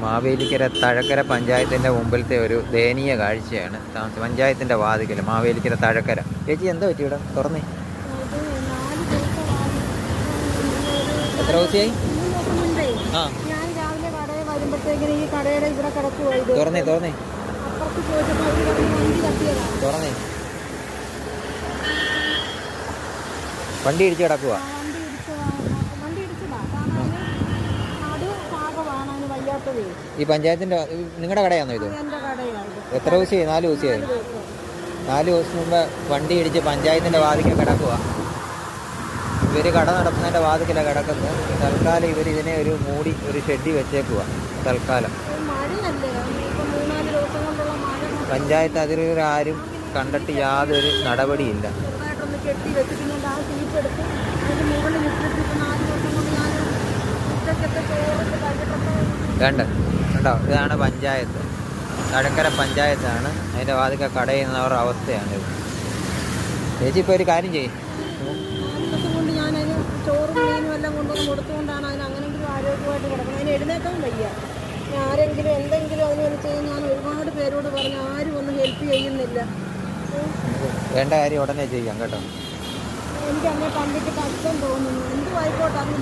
മാവേലിക്കര തഴക്കര പഞ്ചായത്തിന്റെ മുമ്പിലത്തെ ഒരു ദയനീയ കാഴ്ചയാണ് താമസം പഞ്ചായത്തിന്റെ വാതിക്കൽ മാവേലിക്കര തഴക്കര. ചേച്ചി എന്താ പറ്റി ഇവിടെ? തുറന്നേ. എത്ര ദിവസമായി? കിടക്കുവാ തുറന്നേ തുറന്നേ. തുറന്നേ. വണ്ടി ഇടിച്ച് കിടക്കുക ആ വണ്ടി ഇടിച്ചതാണ് വണ്ടി ഇടിച്ചതാ കാരണം അതിന് നടു ഭാഗമാണ് അതിന് വയ്യാത്തതേ ഈ പഞ്ചായത്തിന്റെ നിങ്ങളുടെ കടയാണോ ഇത്. എത്ര ദിവസമായി? നാല് ദിവസമായി? ദിവസം. നാല് ദിവസം മുമ്പ് വണ്ടി ഇടിച്ച് പഞ്ചായത്തിന്റെ വാതിക്കൽ കിടക്കുക ഇവർ കട നടത്തുന്നതിന്റെ വാതിക്കലാണ് കിടക്കുന്നത്. തൽക്കാലം ഇവർ ഇതിനെ ഒരു മൂടി ഒരു ഷെഡി വെച്ചേക്കുക തൽക്കാലം. പഞ്ചായത്ത് അധികൃതർ ആരും കണ്ടിട്ട് യാതൊരു നടപടിയില്ല ചെറുതായിട്ടൊന്ന് കെട്ടി വെച്ച് പിന്നെ ആ സീറ്റെടുത്ത് അതിന്റെ മുകളിൽ മുറ്റത്ത് ഇപ്പം നാല് ദിവസം കൊണ്ട് ഞാൻ ഉച്ചക്കത്തെ ചോറിട്ട് കഴിച്ചിട്ടൊക്കെ വേണ്ട കണ്ടോ? ഇതാണ് പഞ്ചായത്ത്. കടക്കര പഞ്ചായത്താണ്. അതിന്റെ വാതിക്ക കടയുന്നവർ അവസ്ഥയാണിത് ചേച്ചി ഇപ്പോൾ ഒരു കാര്യം ചെയ്യും. ചോറും മീനും എല്ലാം കൊണ്ടുവന്ന് കൊടുത്തുകൊണ്ടാണ് അതിന് അങ്ങനെങ്കിലും ആരോഗ്യമായിട്ട് കിടക്കുന്നത്. അതിന് എഴുന്നേക്കാൻ വയ്യ. ഞാൻ ആരെങ്കിലും എന്തെങ്കിലും ചെയ്യും ഞാൻ ഒരുപാട് പേരോട് പറഞ്ഞു ആരും ഒന്ന് ഹെൽപ്പ് ചെയ്യുന്നില്ല. വേണ്ട കാര്യം ഉടനെ ചെയ്യാം കേട്ടോ. എനിക്ക് അങ്ങനെ കണ്ടിട്ട് കഷ്ടം തോന്നുന്നു. എന്തുമായിക്കോട്ടെ അതിന്